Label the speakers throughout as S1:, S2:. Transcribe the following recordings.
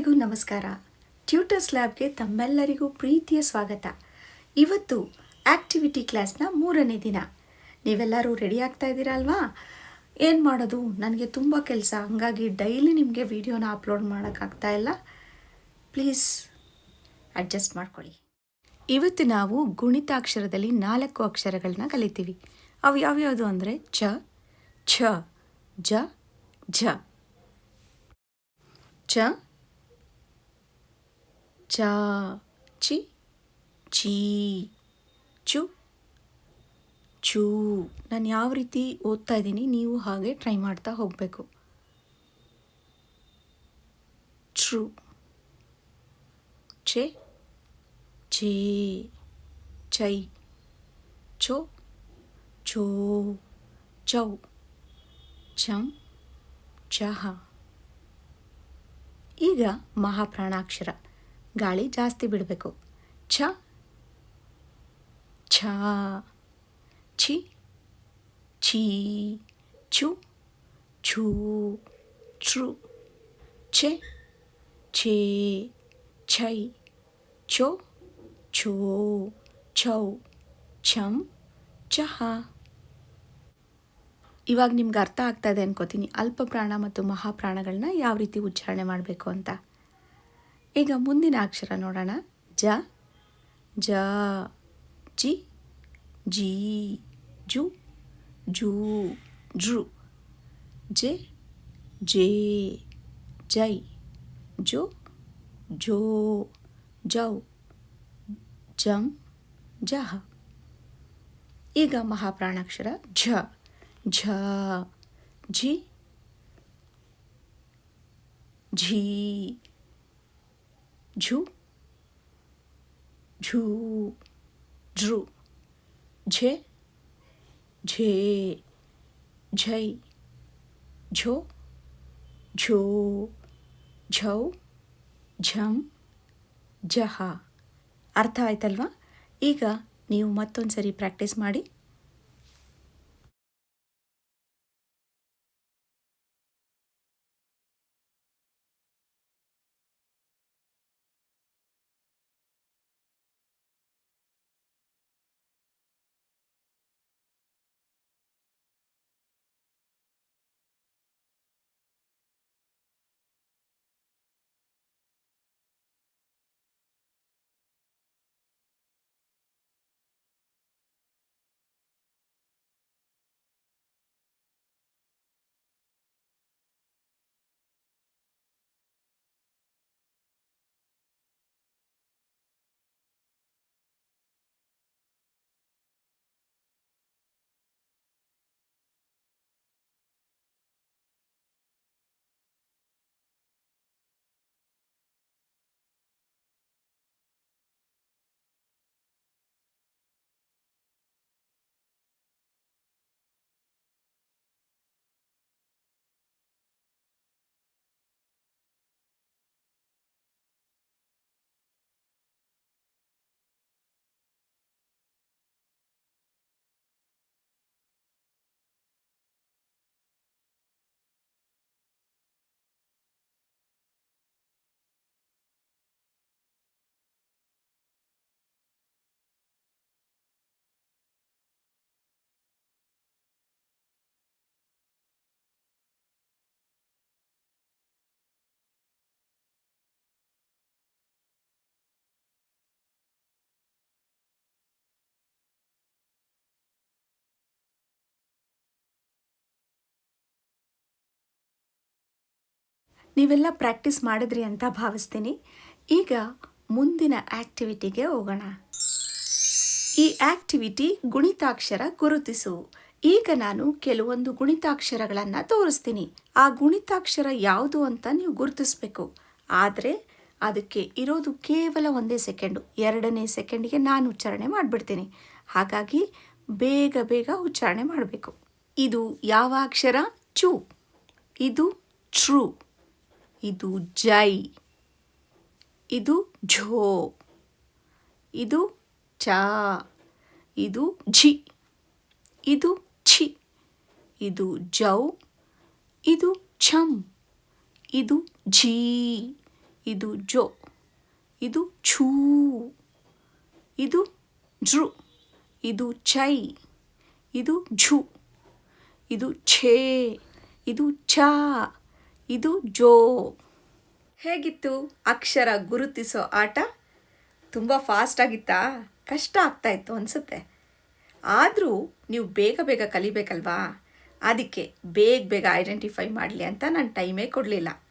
S1: ಎಲ್ಲರಿಗೂ ನಮಸ್ಕಾರ. ಟ್ಯೂಟರ್ಸ್ ಲ್ಯಾಬ್ಗೆ ತಮ್ಮೆಲ್ಲರಿಗೂ ಪ್ರೀತಿಯ ಸ್ವಾಗತ. ಇವತ್ತು ಆ್ಯಕ್ಟಿವಿಟಿ ಕ್ಲಾಸ್ನ ಮೂರನೇ ದಿನ. ನೀವೆಲ್ಲರೂ ರೆಡಿ ಆಗ್ತಾ ಇದ್ದೀರಾ ಅಲ್ವಾ? ಏನು ಮಾಡೋದು? ನನಗೆ ತುಂಬ ಕೆಲಸ. ಹಂಗಾಗಿ ಡೈಲಿ ನಿಮಗೆ ವಿಡಿಯೋನ ಅಪ್ಲೋಡ್ ಮಾಡೋಕ್ಕಾಗ್ತಾ ಇಲ್ಲ. ಪ್ಲೀಸ್ ಅಡ್ಜಸ್ಟ್ ಮಾಡ್ಕೊಳ್ಳಿ. ಇವತ್ತು ನಾವು ಗುಣಿತಾಕ್ಷರದಲ್ಲಿ ನಾಲ್ಕು ಅಕ್ಷರಗಳನ್ನ ಕಲಿತೀವಿ. ಅವು ಯಾವ್ಯಾವುದು ಅಂದರೆ ಚ, ಛ, ಜ, ಝ. ಚ ಚ, ಚಿ, ಚೀ, ಚು, ಚೂ. ನಾನು ಯಾವ ರೀತಿ ಓದ್ತಾ ಇದ್ದೀನಿ, ನೀವು ಹಾಗೆ ಟ್ರೈ ಮಾಡ್ತಾ ಹೋಗಬೇಕು. ಟ್ರೂ ಚೆ. ಚೇ. ಚೈ. ಚೋ. ಚೋ. ಚೌ. ಚಂ. ಚಹ. ಈಗ ಮಹಾಪ್ರಾಣಾಕ್ಷರ. ಗಾಳಿ ಜಾಸ್ತಿ ಬಿಡಬೇಕು. ಛ. ಛ. ಛಿ. ಛೀ. ಛು. ಛೂ. ಛೃ ಛೆ. ಛೇ. ಛೈ. ಛೋ. ಛೋ. ಛೌ. ಛಂ. ಚಹ. ಇವಾಗ ನಿಮ್ಗೆ ಅರ್ಥ ಆಗ್ತಾ ಇದೆ ಅನ್ಕೋತೀನಿ. ಅಲ್ಪ ಪ್ರಾಣ ಮತ್ತು ಮಹಾಪ್ರಾಣಗಳನ್ನ ಯಾವ ರೀತಿ ಉಚ್ಚಾರಣೆ ಮಾಡಬೇಕು ಅಂತ. ಈಗ ಮುಂದಿನ ಅಕ್ಷರ ನೋಡೋಣ. ಜ ಜ, ಜಿ ಜಿ, ಜು, ಜೂ, ಜೃ. ಜೆ, ಜೇ, ಜೈ, ಜೋ ಜೋ, ಜೌ, ಜಂ, ಜಹ. ಈಗ ಮಹಾಪ್ರಾಣಾಕ್ಷರ. ಝ ಝ, ಝಿ, ಝೀ ಝು, ಝೂ, ಝ್ರೂ, ಝೆ, ಝೇ, ಝೈ, ಝೋ ಝೋ, ಝೌ, ಝಂ ಜಹ ಅರ್ಥ ಆಯ್ತಲ್ವಾ? ಈಗ ನೀವು ಮತ್ತೊಂದು ಸರಿ ಪ್ರಾಕ್ಟೀಸ್ ಮಾಡಿ. ನೀವೆಲ್ಲ ಪ್ರಾಕ್ಟೀಸ್ ಮಾಡಿದ್ರಿ ಅಂತ ಭಾವಿಸ್ತೀನಿ. ಈಗ ಮುಂದಿನ ಆ್ಯಕ್ಟಿವಿಟಿಗೆ ಹೋಗೋಣ. ಈ ಆ್ಯಕ್ಟಿವಿಟಿ ಗುಣಿತಾಕ್ಷರ ಗುರುತಿಸು. ಈಗ ನಾನು ಕೆಲವೊಂದು ಗುಣಿತಾಕ್ಷರಗಳನ್ನು ತೋರಿಸ್ತೀನಿ. ಆ ಗುಣಿತಾಕ್ಷರ ಯಾವುದು ಅಂತ ನೀವು ಗುರುತಿಸ್ಬೇಕು. ಆದರೆ ಅದಕ್ಕೆ ಇರೋದು ಕೇವಲ ಒಂದೇ ಸೆಕೆಂಡು. ಎರಡನೇ ಸೆಕೆಂಡಿಗೆ ನಾನು ಉಚ್ಚಾರಣೆ ಮಾಡಿಬಿಡ್ತೀನಿ. ಹಾಗಾಗಿ ಬೇಗ ಬೇಗ ಉಚ್ಚಾರಣೆ ಮಾಡಬೇಕು. ಇದು ಯಾವ ಅಕ್ಷರ? ಚು. ಇದು ಟ್ರೂ ಇದು ಜೈ, ಇದು ಝೋ, ಇದು ಚಾ, ಇದು ಝಿ, ಇದು ಛಿ, ಇದು ಜೌ, ಇದು ಛಂ, ಇದು ಝೀ, ಇದು ಜೋ, ಇದು ಛೂ, ಇದು ಝೃ ಇದು ಚೈ, ಇದು ಝು, ಇದು ಛೇ, ಇದು ಛಾ. ಇದು ಜೋ. ಹೇಗಿತ್ತು? ಅಕ್ಷರ ಗುರುತಿಸೋ ಆಟ? ತುಂಬ ಫಾಸ್ಟ್ ಆಗಿತ್ತಾ? ಕಷ್ಟ ಆಗ್ತಾ ಇತ್ತು ಅನಿಸುತ್ತೆ. ಆದರೂ ನೀವು ಬೇಗ ಬೇಗ ಕಲಿಬೇಕಲ್ವಾ? ಅದಕ್ಕೆ ಬೇಗ ಬೇಗ ಐಡೆಂಟಿಫೈ ಮಾಡಲಿ ಅಂತ ನಾನು ಟೈಮೇ ಕೊಡಲಿಲ್ಲ.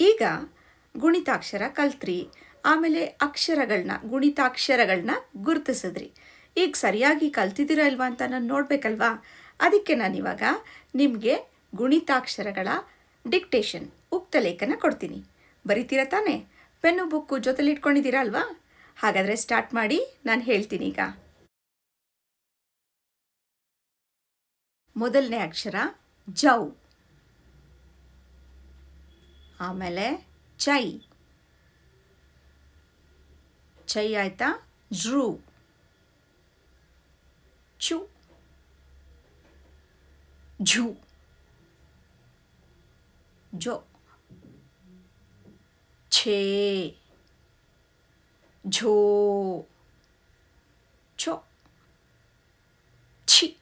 S1: ಈಗ ಗುಣಿತಾಕ್ಷರ ಕಲ್ತ್ರಿ. ಆಮೇಲೆ ಅಕ್ಷರಗಳನ್ನ ಗುಣಿತಾಕ್ಷರಗಳನ್ನ ಗುರುತಿಸಿದ್ರಿ. ಈಗ ಸರಿಯಾಗಿ ಕಲ್ತಿದ್ದೀರಾ ಇಲ್ವಾ ಅಂತ ನಾನು ನೋಡಬೇಕಲ್ವಾ? ಅದಕ್ಕೆ ನಾನಿವಾಗ ನಿಮಗೆ ಗುಣಿತಾಕ್ಷರಗಳ ಡಿಕ್ಟೇಷನ್, ಉಕ್ತ ಲೇಖನ ಕೊಡ್ತೀನಿ. ಬರಿತೀರಾ ತಾನೆ? ಪೆನ್ನು, ಬುಕ್ಕು ಜೊತೆಲಿ ಇಟ್ಕೊಂಡಿದ್ದೀರಾ ಅಲ್ವಾ ಹಾಗಾದರೆ ಸ್ಟಾರ್ಟ್ ಮಾಡಿ, ನಾನು ಹೇಳ್ತೀನಿ ಈಗ. ಮೊದಲನೇ ಅಕ್ಷರ, ಜೌ. ಆಮೇಲೆ ಚೈ. ಚೈ ಆಯ್ತಾ? ಝ್ರೂ ಚು ಝು ಜೋ ಛೇ ಝೋ ಛೊ ಛಿ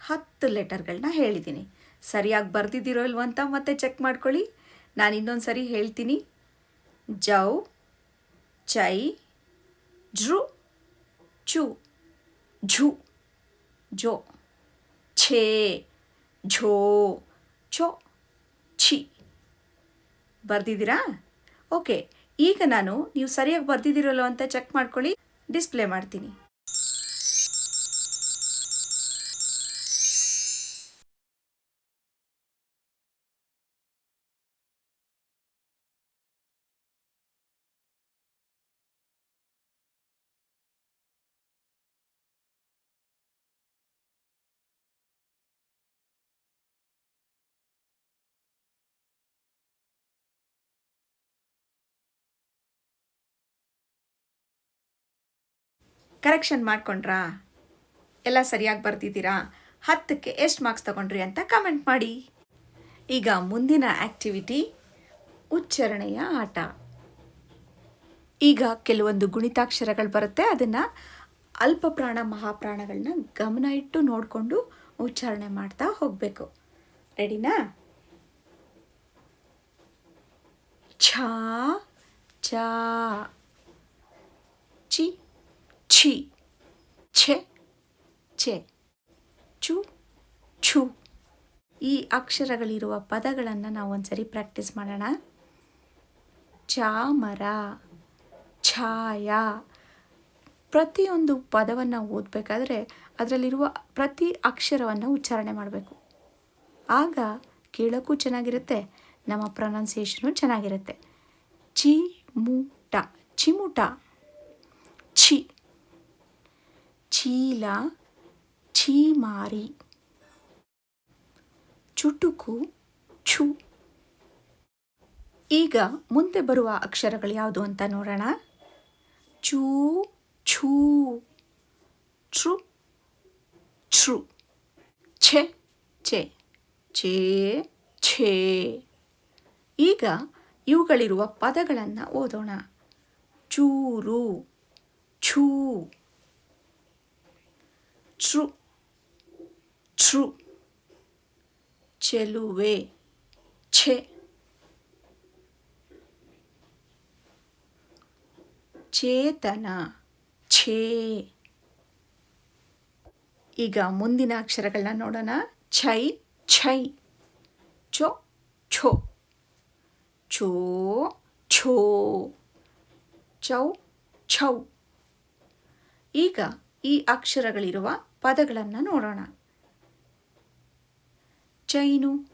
S1: ಹತ್ತು ಲೆಟರ್ಗಳನ್ನ ಹೇಳಿದ್ದೀನಿ. ಸರಿಯಾಗಿ ಬರ್ದಿದ್ದೀರೋ ಇಲ್ವೋ ಅಂತ ಮತ್ತೆ ಚೆಕ್ ಮಾಡ್ಕೊಳ್ಳಿ. ನಾನು ಇನ್ನೊಂದು ಸರಿ ಹೇಳ್ತೀನಿ. ಜೌ, ಚೈ, ಝೃ ಚು ಝು, ಝೋ, ಛೇ, ಝೋ ಚೊ ಛಿ. ಬರ್ದಿದ್ದೀರಾ? ಓಕೆ ಈಗ ನಾನು ನೀವು ಸರಿಯಾಗಿ ಬರ್ದಿದ್ದೀರಲ್ಲೋ ಅಂತ ಚೆಕ್ ಮಾಡ್ಕೊಳ್ಳಿ ಡಿಸ್ಪ್ಲೇ ಮಾಡ್ತೀನಿ. ಕರೆಕ್ಷನ್ ಮಾಡ್ಕೊಂಡ್ರಾ? ಎಲ್ಲ ಸರಿಯಾಗಿ ಬರ್ತಿದ್ದೀರಾ? ಹತ್ತಕ್ಕೆ ಎಷ್ಟು ಮಾರ್ಕ್ಸ್ ತಗೊಂಡ್ರಿ ಅಂತ ಕಮೆಂಟ್ ಮಾಡಿ. ಈಗ ಮುಂದಿನ ಆ್ಯಕ್ಟಿವಿಟಿ ಉಚ್ಚಾರಣೆಯ ಆಟ. ಈಗ ಕೆಲವೊಂದು ಗುಣಿತಾಕ್ಷರಗಳು ಬರುತ್ತೆ. ಅದನ್ನು ಅಲ್ಪ ಪ್ರಾಣ ಮಹಾಪ್ರಾಣಗಳನ್ನ ಗಮನ ಇಟ್ಟು ನೋಡಿಕೊಂಡು ಉಚ್ಚಾರಣೆ ಮಾಡ್ತಾ ಹೋಗಬೇಕು. ರೆಡಿನಾ ಛಾ ಚಾ ಚಿ ಛಿ, ಛೆ ಛೆ, ಚು, ಛು. ಈ ಅಕ್ಷರಗಳಿರುವ ಪದಗಳನ್ನು ನಾವು ಒಂದ್ಸರಿ ಪ್ರಾಕ್ಟೀಸ್ ಮಾಡೋಣ. ಚಾಮರ, ಛಾಯಾ. ಪ್ರತಿಯೊಂದು ಪದವನ್ನು ಓದಬೇಕಾದ್ರೆ ಅದರಲ್ಲಿರುವ ಪ್ರತಿ ಅಕ್ಷರವನ್ನು ಉಚ್ಚಾರಣೆ ಮಾಡಬೇಕು. ಆಗ ಕೇಳೋಕ್ಕೂ ಚೆನ್ನಾಗಿರುತ್ತೆ, ನಮ್ಮ ಪ್ರೊನೌನ್ಸಿಯೇಷನು ಚೆನ್ನಾಗಿರುತ್ತೆ. ಚಿಮುಟ ಚಿಮುಟ ಛಿ ಚೀಲ ಛೀಮಾರಿ ಚುಟುಕು, ಛು. ಈಗ ಮುಂದೆ ಬರುವ ಅಕ್ಷರಗಳು ಯಾವುದು ಅಂತ ನೋಡೋಣ. ಚೂ, ಛೂ. ಛೃ ಛೃ ಛೆ ಛೆ. ಛೇ ಛೇ. ಈಗ ಇವುಗಳಿರುವ ಪದಗಳನ್ನು ಓದೋಣ. ಚೂರು, ಛೂ. ಛೃ ಛೃ ಚೆಲುವೆ ಛೆ ಚೇತನ ಛೇ ಈಗ ಮುಂದಿನ ಅಕ್ಷರಗಳನ್ನ ನೋಡೋಣ. Chai Chai. ಚೊ, ಛೋ. ಛೋ ಛೋ. ಚೌ, ಛೌ. ಈಗ ಈ ಅಕ್ಷರಗಳಿರುವ ಪದಗಳನ್ನು ನೋಡೋಣ. ಚೈನು,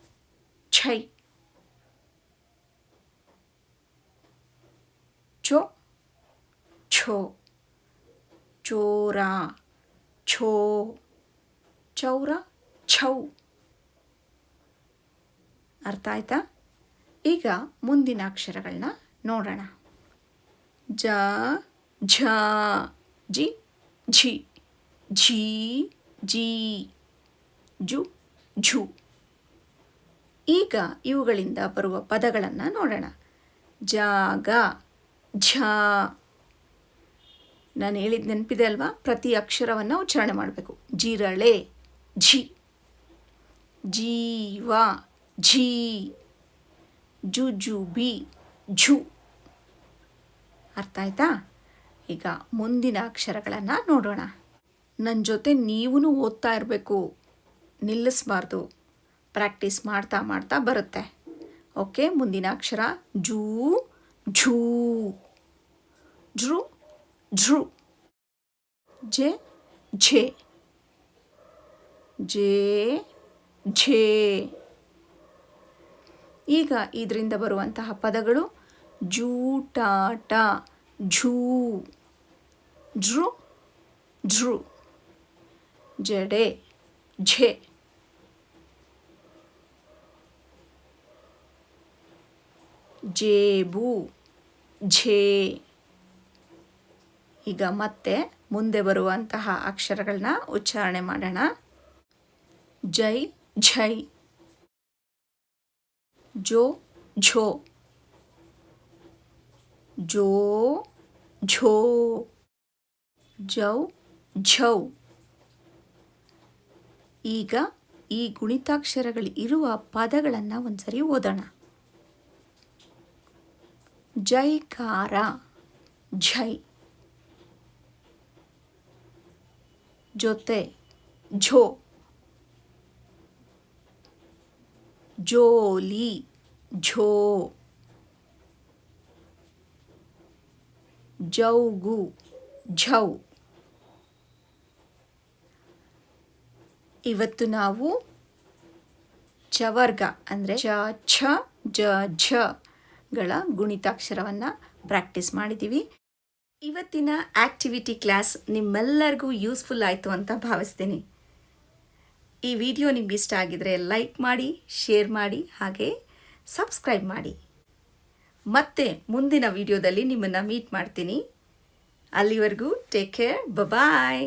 S1: ಛೈ. ಚೊ, ಛೋ. ಚೋರ, ಛೋ. ಚೌರ, ಛೌ. ಅರ್ಥ ಆಯ್ತಾ? ಈಗ ಮುಂದಿನ ಅಕ್ಷರಗಳನ್ನ ನೋಡೋಣ. ಜ, ಝ, ಜಿ, ಝಿ. ಝೀ ಜಿ ಜು, ಝು. ಈಗ ಇವುಗಳಿಂದ ಬರುವ ಪದಗಳನ್ನು ನೋಡೋಣ. ಜಾಗ ಝ. ನಾನು ಹೇಳಿದ ನೆನಪಿದೆ ಅಲ್ವಾ? ಪ್ರತಿ ಅಕ್ಷರವನ್ನು ಉಚ್ಚಾರಣೆ ಮಾಡಬೇಕು. ಜಿರಳೆ, ಝಿ. ಜೀವ, ಝೀ. Jujube, zoo. ಅರ್ಥ ಆಯ್ತಾ? ಈಗ ಮುಂದಿನ ಅಕ್ಷರಗಳನ್ನು ನೋಡೋಣ. ನನ್ನ ಜೊತೆ ನೀವೂ ಓದ್ತಾ ಇರಬೇಕು. ನಿಲ್ಲಿಸ್ಬಾರ್ದು. ಪ್ರಾಕ್ಟೀಸ್ ಮಾಡ್ತಾ ಮಾಡ್ತಾ ಬರುತ್ತೆ. ಓಕೆ, ಮುಂದಿನ ಅಕ್ಷರ ಝೂ. ಝೃ ಝೃ ಜೆ, ಝೆ. ಜೆ, ಝೆ. ಈಗ ಇದರಿಂದ ಬರುವಂತಹ ಪದಗಳು ಜೂಟಾಟ ಝೂ. ಝೃ ಝೃ ಜಡೆ, ಝೆ. ಜೇಬು, ಝೇ. ಈಗ ಮತ್ತೆ ಮುಂದೆ ಬರುವಂತಹ ಅಕ್ಷರಗಳನ್ನ ಉಚ್ಚಾರಣೆ ಮಾಡೋಣ. ಜೈ, ಝೈ. ಜೋ, ಝೋ. ಜೋ, ಝೋ. ಜೌ, ಝೌ. ಈಗ ಈ ಗುಣಿತಾಕ್ಷರಗಳು ಇರುವ ಪದಗಳನ್ನು ಒಂದ್ಸರಿ ಓದೋಣ. ಜೈಕಾರ, ಝೈ. ಜೊತೆ, ಝೋ. ಜೋಲಿ, ಝೋ. ಜೌಗು, ಝೌ. ಇವತ್ತು ನಾವು ಚವರ್ಗ ಅಂದರೆ ಚ, ಛ, ಜ, ಝ ಗಳ ಗುಣಿತಾಕ್ಷರವನ್ನು ಪ್ರಾಕ್ಟೀಸ್ ಮಾಡಿದ್ದೀವಿ ಇವತ್ತಿನ ಆ್ಯಕ್ಟಿವಿಟಿ ಕ್ಲಾಸ್ ನಿಮ್ಮೆಲ್ಲರಿಗೂ ಯೂಸ್ಫುಲ್ ಆಯಿತು ಅಂತ ಭಾವಿಸ್ತೀನಿ. ಈ ವಿಡಿಯೋ ನಿಮ್ಗೆ ಇಷ್ಟ ಆಗಿದರೆ ಲೈಕ್ ಮಾಡಿ ಶೇರ್ ಮಾಡಿ, ಹಾಗೆ ಸಬ್ಸ್ಕ್ರೈಬ್ ಮಾಡಿ. ಮತ್ತೆ ಮುಂದಿನ ವಿಡಿಯೋದಲ್ಲಿ ನಿಮ್ಮನ್ನು ಮೀಟ್ ಮಾಡ್ತೀನಿ. ಅಲ್ಲಿವರೆಗೂ ಟೇಕ್ ಕೇರ್ ಬಾಯ್